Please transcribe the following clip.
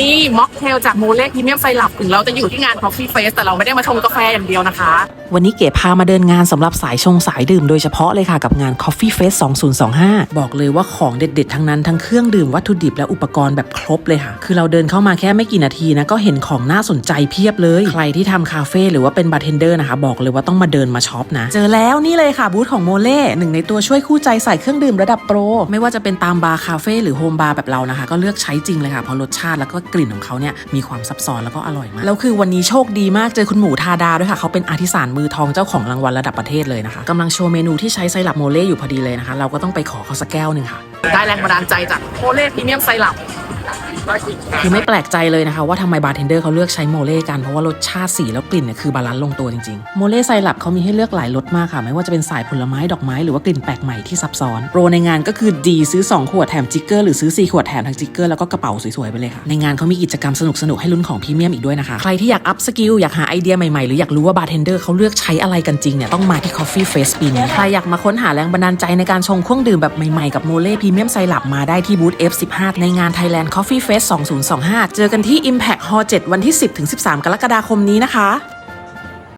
นี่ม็อกเทลจากโมเลพรีเมียมไซรัปถึงเราจะอยู่ที่งาน Coffee Face แต่เราไม่ได้มาชงกาแฟอย่างเดียวนะคะ วันนี้เก๋พามาเดินงานสำหรับสายชงสายดื่มโดยเฉพาะเลยค่ะกับงาน Coffee Fest 2025 บอกเลยว่าของเด็ดๆ ทั้งนั้นทั้งเครื่องดื่มวัตถุดิบและอุปกรณ์แบบครบเลยค่ะ คือเราเดินเข้ามาแค่ไม่กี่นาทีนะก็เห็นของน่าสนใจเพียบเลย ใครที่ทำคาเฟ่หรือว่าเป็นบาร์เทนเดอร์นะคะบอกเลยว่าต้องมาเดินมาช็อปนะ เจอแล้วนี่เลยค่ะบูธของโมเล่หนึ่งในตัวช่วยคู่ใจใส่เครื่องดื่มระดับโปรไม่ว่าจะเป็นตามบาร์คาเฟ่หรือโฮมบาร์แบบเรานะคะก็เลือกใช้จริงเลยค่ะเพราะรสชาติแล้วก็กลิ่นของเขาเนี่ยมีความซับซ้อนแล้วก็อร่อยมากแล้วคือวันนี้โชคดีมากเจอคุณหมูทาดาด้วยค่ะเขาเป็นอาร์ติสานมือทองเจ้าของรางวัลระดับประเทศเลยนะคะกำลังโชว์เมนูที่ใช้ไซรัปโมเล่อยู่พอดีเลยนะคะ เราก็ต้องไปขอเขาสักแก้วหนึ่งค่ะ ได้แรงบันดาลใจจากโมเลพรีเมียมไซรัป คือไม่แปลกใจเลยนะคะว่าทำไมบาร์เทนเดอร์เขาเลือกใช้โมเล่กันเพราะว่ารสชาติสีแล้วกลิ่นเนี่ยคือบาลานซ์ลงตัวจริงๆ โมเล่ไซรัปเขามีให้เลือกหลายรสมากค่ะ ไม่ว่าจะเป็นสายผลไม้ดอกไม้หรือว่ากลิ่นแปลกใหม่ที่ซับซ้อน โปรในงานก็คือดีซื้อ 2 ขวดแถมจิกเกอร์หรือซื้อ 4 ขวดแถมทั้งจิกเกอร์แล้วก็กระเป๋าสวยๆไปเลยค่ะในงานเขามีกิจกรรมสนุกๆให้ลุ้นของพรีเมียมอีกด้วยนะคะใครที่อยากอัพสกิลอยากหาไอเดียใหม่ๆหรืออยากรู้ว่าบาร์เทนเดอร์เขาเลือกใช้อะไรกันจริงเนี่ยต้องมาที่ Coffee Face ปีนี้ใครอยากมาค้นหาแรงบันดาลใจในการชงเครื่องดื่มแบบใหม่ๆกับโมเล่พรีเมียมไซรัปมาได้ที่บูธ F15 ในงาน Thailand Coffee Fest 2025 เจอกันที่ Impact Hall 7 วันที่ 10-13 กรกฎาคมนี้นะคะ